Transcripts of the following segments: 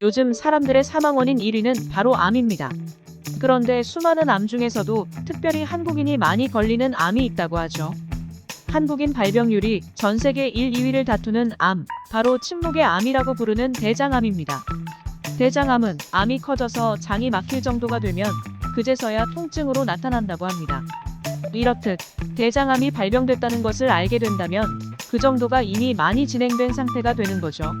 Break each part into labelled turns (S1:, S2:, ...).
S1: 요즘 사람들의 사망 원인 1위는 바로 암입니다. 그런데 수많은 암 중에서도 특별히 한국인이 많이 걸리는 암이 있다고 하죠. 한국인 발병률이 전 세계 1, 2위를 다투는 암, 바로 침묵의 암이라고 부르는 대장암입니다. 대장암은 암이 커져서 장이 막힐 정도가 되면 그제서야 통증으로 나타난다고 합니다. 이렇듯 대장암이 발병됐다는 것을 알게 된다면 그 정도가 이미 많이 진행된 상태가 되는 거죠.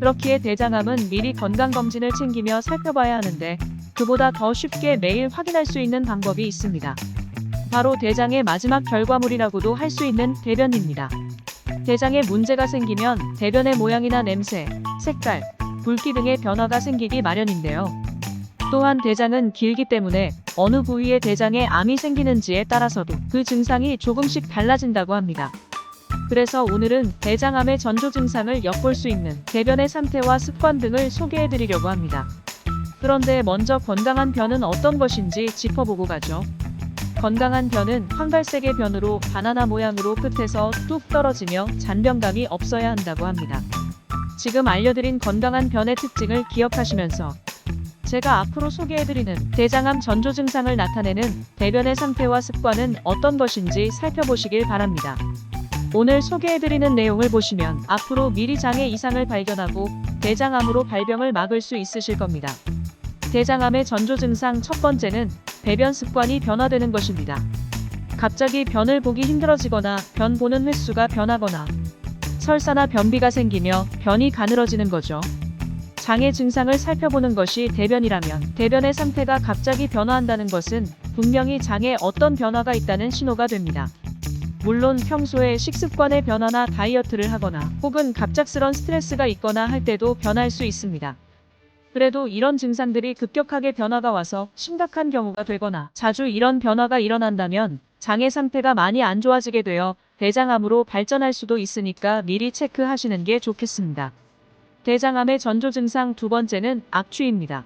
S1: 그렇기에 대장암은 미리 건강검진을 챙기며 살펴봐야 하는데 그보다 더 쉽게 매일 확인할 수 있는 방법이 있습니다. 바로 대장의 마지막 결과물이라고도 할 수 있는 대변입니다. 대장에 문제가 생기면 대변의 모양이나 냄새, 색깔, 붉기 등의 변화가 생기기 마련인데요. 또한 대장은 길기 때문에 어느 부위에 대장에 암이 생기는지에 따라서도 그 증상이 조금씩 달라진다고 합니다. 그래서 오늘은 대장암의 전조 증상을 엿볼 수 있는 대변의 상태와 습관 등을 소개해 드리려고 합니다. 그런데 먼저 건강한 변은 어떤 것인지 짚어보고 가죠. 건강한 변은 황갈색의 변으로 바나나 모양으로 끝에서 뚝 떨어지며 잔변감이 없어야 한다고 합니다. 지금 알려드린 건강한 변의 특징을 기억하시면서 제가 앞으로 소개해드리는 대장암 전조 증상을 나타내는 대변의 상태와 습관은 어떤 것인지 살펴보시길 바랍니다. 오늘 소개해드리는 내용을 보시면 앞으로 미리 장의 이상을 발견하고 대장암으로 발병을 막을 수 있으실 겁니다. 대장암의 전조 증상 첫 번째는 배변 습관이 변화되는 것입니다. 갑자기 변을 보기 힘들어지거나 변 보는 횟수가 변하거나 설사나 변비가 생기며 변이 가늘어지는 거죠. 장의 증상을 살펴보는 것이 대변이라면 대변의 상태가 갑자기 변화한다는 것은 분명히 장에 어떤 변화가 있다는 신호가 됩니다. 물론 평소에 식습관의 변화나 다이어트를 하거나 혹은 갑작스런 스트레스가 있거나 할 때도 변할 수 있습니다. 그래도 이런 증상들이 급격하게 변화가 와서 심각한 경우가 되거나 자주 이런 변화가 일어난다면 장의 상태가 많이 안 좋아지게 되어 대장암으로 발전할 수도 있으니까 미리 체크하시는 게 좋겠습니다. 대장암의 전조 증상 두 번째는 악취입니다.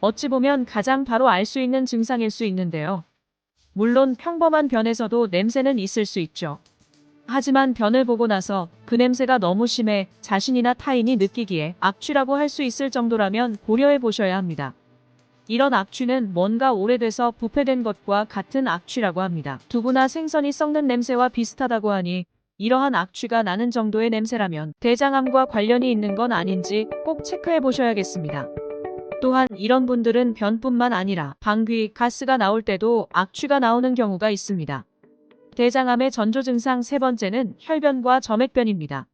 S1: 어찌 보면 가장 바로 알 수 있는 증상일 수 있는데요. 물론 평범한 변에서도 냄새는 있을 수 있죠. 하지만 변을 보고 나서 그 냄새가 너무 심해 자신이나 타인이 느끼기에 악취라고 할 수 있을 정도라면 고려해 보셔야 합니다. 이런 악취는 뭔가 오래돼서 부패된 것과 같은 악취라고 합니다. 두부나 생선이 썩는 냄새와 비슷하다고 하니 이러한 악취가 나는 정도의 냄새라면 대장암과 관련이 있는 건 아닌지 꼭 체크해 보셔야겠습니다. 또한 이런 분들은 변뿐만 아니라 방귀, 가스가 나올 때도 악취가 나오는 경우가 있습니다. 대장암의 전조 증상 세 번째는 혈변과 점액변입니다.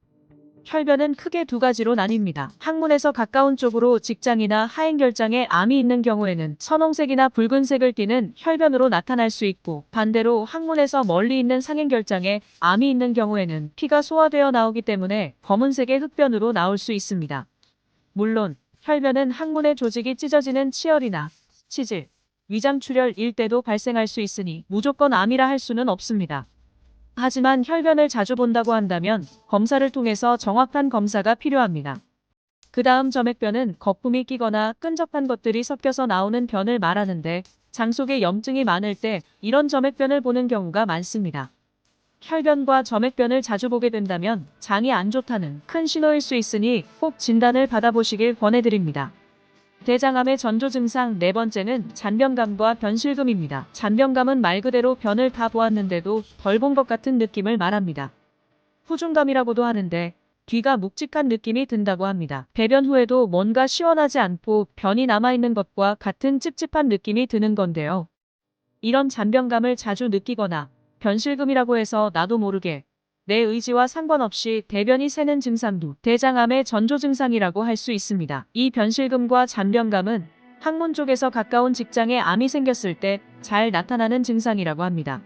S1: 혈변은 크게 두 가지로 나뉩니다. 항문에서 가까운 쪽으로 직장이나 하행결장에 암이 있는 경우에는 선홍색이나 붉은색을 띠는 혈변으로 나타날 수 있고 반대로 항문에서 멀리 있는 상행결장에 암이 있는 경우에는 피가 소화되어 나오기 때문에 검은색의 흑변으로 나올 수 있습니다. 물론 혈변은 항문의 조직이 찢어지는 치열이나 치질, 위장출혈 일 때도 발생할 수 있으니 무조건 암이라 할 수는 없습니다. 하지만 혈변을 자주 본다고 한다면 검사를 통해서 정확한 검사가 필요합니다. 그 다음 점액변은 거품이 끼거나 끈적한 것들이 섞여서 나오는 변을 말하는데 장 속에 염증이 많을 때 이런 점액변을 보는 경우가 많습니다. 혈변과 점액변을 자주 보게 된다면 장이 안 좋다는 큰 신호일 수 있으니 꼭 진단을 받아보시길 권해드립니다. 대장암의 전조 증상 네 번째는 잔변감과 변실금입니다. 잔변감은 말 그대로 변을 다 보았는데도 덜 본 것 같은 느낌을 말합니다. 후중감이라고도 하는데 귀가 묵직한 느낌이 든다고 합니다. 배변 후에도 뭔가 시원하지 않고 변이 남아있는 것과 같은 찝찝한 느낌이 드는 건데요. 이런 잔변감을 자주 느끼거나 변실금이라고 해서 나도 모르게 내 의지와 상관없이 대변이 새는 증상도 대장암의 전조 증상이라고 할 수 있습니다. 이 변실금과 잔변감은 항문 쪽에서 가까운 직장에 암이 생겼을 때 잘 나타나는 증상이라고 합니다.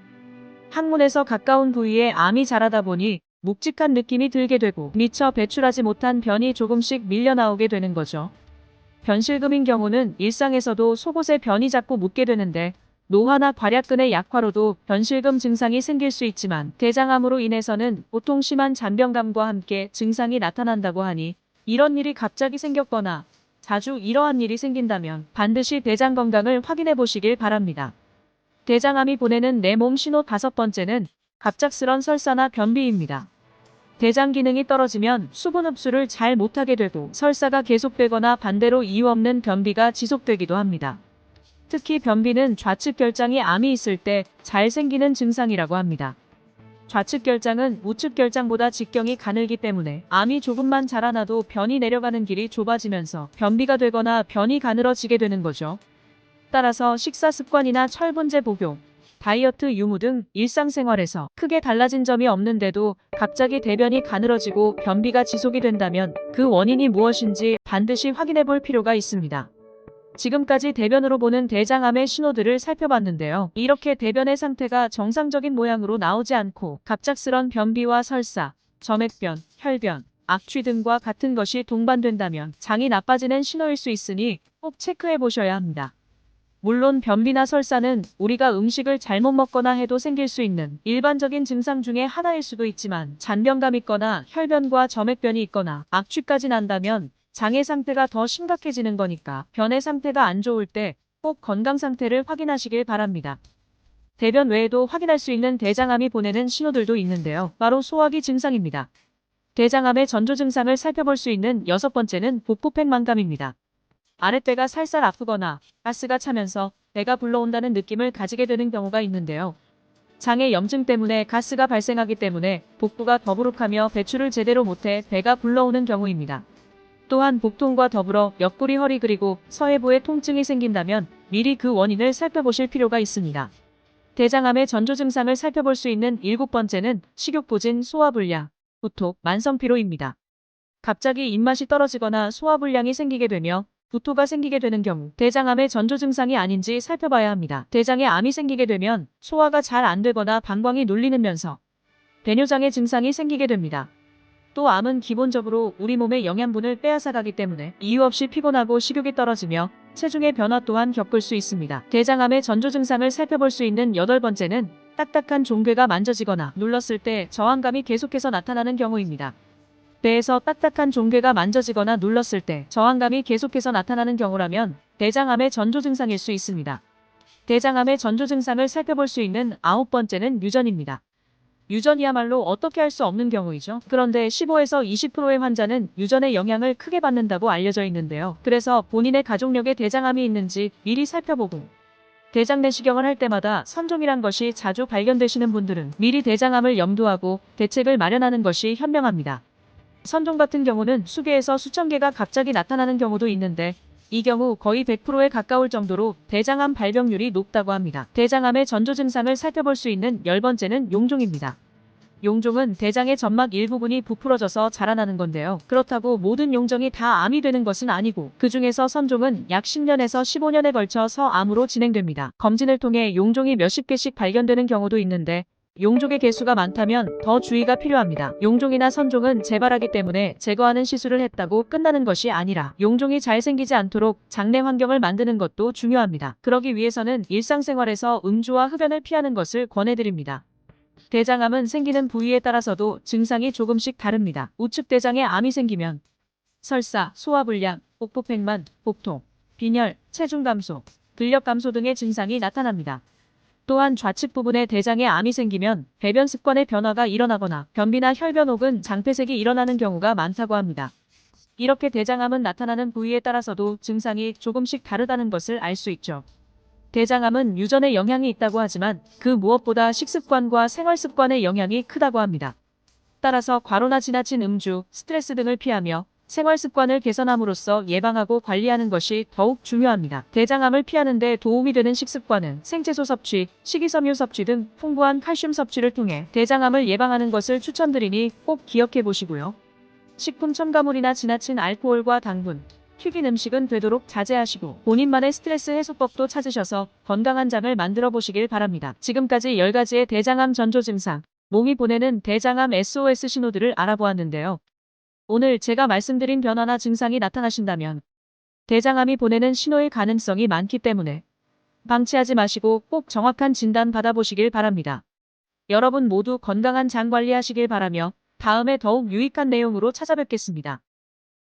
S1: 항문에서 가까운 부위에 암이 자라다 보니 묵직한 느낌이 들게 되고 미처 배출하지 못한 변이 조금씩 밀려나오게 되는 거죠. 변실금인 경우는 일상에서도 속옷에 변이 자꾸 묻게 되는데 노화나 괄약근의 약화로도 변실금 증상이 생길 수 있지만 대장암으로 인해서는 보통 심한 잔변감과 함께 증상이 나타난다고 하니 이런 일이 갑자기 생겼거나 자주 이러한 일이 생긴다면 반드시 대장 건강을 확인해 보시길 바랍니다. 대장암이 보내는 내 몸 신호 다섯 번째는 갑작스런 설사나 변비입니다. 대장 기능이 떨어지면 수분 흡수를 잘 못하게 되고 설사가 계속되거나 반대로 이유 없는 변비가 지속되기도 합니다. 특히 변비는 좌측 결장이 암이 있을 때 잘 생기는 증상이라고 합니다. 좌측 결장은 우측 결장보다 직경이 가늘기 때문에 암이 조금만 자라나도 변이 내려가는 길이 좁아지면서 변비가 되거나 변이 가늘어지게 되는 거죠. 따라서 식사 습관이나 철분제 복용, 다이어트 유무 등 일상생활에서 크게 달라진 점이 없는데도 갑자기 대변이 가늘어지고 변비가 지속이 된다면 그 원인이 무엇인지 반드시 확인해 볼 필요가 있습니다. 지금까지 대변으로 보는 대장암의 신호들을 살펴봤는데요. 이렇게 대변의 상태가 정상적인 모양으로 나오지 않고 갑작스런 변비와 설사, 점액변, 혈변, 악취 등과 같은 것이 동반된다면 장이 나빠지는 신호일 수 있으니 꼭 체크해 보셔야 합니다. 물론 변비나 설사는 우리가 음식을 잘못 먹거나 해도 생길 수 있는 일반적인 증상 중에 하나일 수도 있지만 잔변감 있거나 혈변과 점액변이 있거나 악취까지 난다면 장의 상태가 더 심각해지는 거니까 변의 상태가 안 좋을 때 꼭 건강 상태를 확인하시길 바랍니다. 대변 외에도 확인할 수 있는 대장암이 보내는 신호들도 있는데요. 바로 소화기 증상입니다. 대장암의 전조 증상을 살펴볼 수 있는 여섯 번째는 복부팽만감입니다. 아랫배가 살살 아프거나 가스가 차면서 배가 불러온다는 느낌을 가지게 되는 경우가 있는데요. 장의 염증 때문에 가스가 발생하기 때문에 복부가 더부룩하며 배출을 제대로 못해 배가 불러오는 경우입니다. 또한 복통과 더불어 옆구리 허리 그리고 서해부에 통증이 생긴다면 미리 그 원인을 살펴보실 필요가 있습니다. 대장암의 전조 증상을 살펴볼 수 있는 일곱 번째는 식욕부진 소화불량, 구토, 만성피로입니다. 갑자기 입맛이 떨어지거나 소화불량이 생기게 되며 구토가 생기게 되는 경우 대장암의 전조 증상이 아닌지 살펴봐야 합니다. 대장에 암이 생기게 되면 소화가 잘 안 되거나 방광이 눌리는 면서 배뇨장의 증상이 생기게 됩니다. 또 암은 기본적으로 우리 몸의 영양분을 빼앗아가기 때문에 이유 없이 피곤하고 식욕이 떨어지며 체중의 변화 또한 겪을 수 있습니다. 대장암의 전조 증상을 살펴볼 수 있는 여덟 번째는 딱딱한 종괴가 만져지거나 눌렀을 때 저항감이 계속해서 나타나는 경우입니다. 배에서 딱딱한 종괴가 만져지거나 눌렀을 때 저항감이 계속해서 나타나는 경우라면 대장암의 전조 증상일 수 있습니다. 대장암의 전조 증상을 살펴볼 수 있는 아홉 번째는 유전입니다. 유전이야말로 어떻게 할 수 없는 경우이죠. 그런데 15에서 20%의 환자는 유전의 영향을 크게 받는다고 알려져 있는데요. 그래서 본인의 가족력에 대장암이 있는지 미리 살펴보고 대장 내시경을 할 때마다 선종이란 것이 자주 발견되시는 분들은 미리 대장암을 염두하고 대책을 마련하는 것이 현명합니다. 선종 같은 경우는 수개에서 수천 개가 갑자기 나타나는 경우도 있는데 이 경우 거의 100%에 가까울 정도로 대장암 발병률이 높다고 합니다. 대장암의 전조 증상을 살펴볼 수 있는 열 번째는 용종입니다. 용종은 대장의 점막 일부분이 부풀어져서 자라나는 건데요. 그렇다고 모든 용종이 다 암이 되는 것은 아니고 그 중에서 선종은 약 10년에서 15년에 걸쳐서 암으로 진행됩니다. 검진을 통해 용종이 몇십 개씩 발견되는 경우도 있는데 용종의 개수가 많다면 더 주의가 필요합니다. 용종이나 선종은 재발하기 때문에 제거하는 시술을 했다고 끝나는 것이 아니라 용종이 잘 생기지 않도록 장내 환경을 만드는 것도 중요합니다. 그러기 위해서는 일상생활에서 음주와 흡연을 피하는 것을 권해드립니다. 대장암은 생기는 부위에 따라서도 증상이 조금씩 다릅니다. 우측 대장에 암이 생기면 설사, 소화불량, 복부팽만, 복통, 빈혈, 체중 감소, 근력 감소 등의 증상이 나타납니다. 또한 좌측 부분에 대장에 암이 생기면 배변 습관의 변화가 일어나거나 변비나 혈변 혹은 장폐색이 일어나는 경우가 많다고 합니다. 이렇게 대장암은 나타나는 부위에 따라서도 증상이 조금씩 다르다는 것을 알 수 있죠. 대장암은 유전에 영향이 있다고 하지만 그 무엇보다 식습관과 생활습관의 영향이 크다고 합니다. 따라서 과로나 지나친 음주, 스트레스 등을 피하며 생활 습관을 개선함으로써 예방하고 관리하는 것이 더욱 중요합니다. 대장암을 피하는 데 도움이 되는 식습관은 생채소 섭취, 식이섬유 섭취 등 풍부한 칼슘 섭취를 통해 대장암을 예방하는 것을 추천드리니 꼭 기억해 보시고요. 식품 첨가물이나 지나친 알코올과 당분, 튀긴 음식은 되도록 자제하시고 본인만의 스트레스 해소법도 찾으셔서 건강한 장을 만들어 보시길 바랍니다. 지금까지 10가지의 대장암 전조 증상, 몸이 보내는 대장암 SOS 신호들을 알아보았는데요. 오늘 제가 말씀드린 변화나 증상이 나타나신다면 대장암이 보내는 신호일 가능성이 많기 때문에 방치하지 마시고 꼭 정확한 진단 받아보시길 바랍니다. 여러분 모두 건강한 장 관리하시길 바라며 다음에 더욱 유익한 내용으로 찾아뵙겠습니다.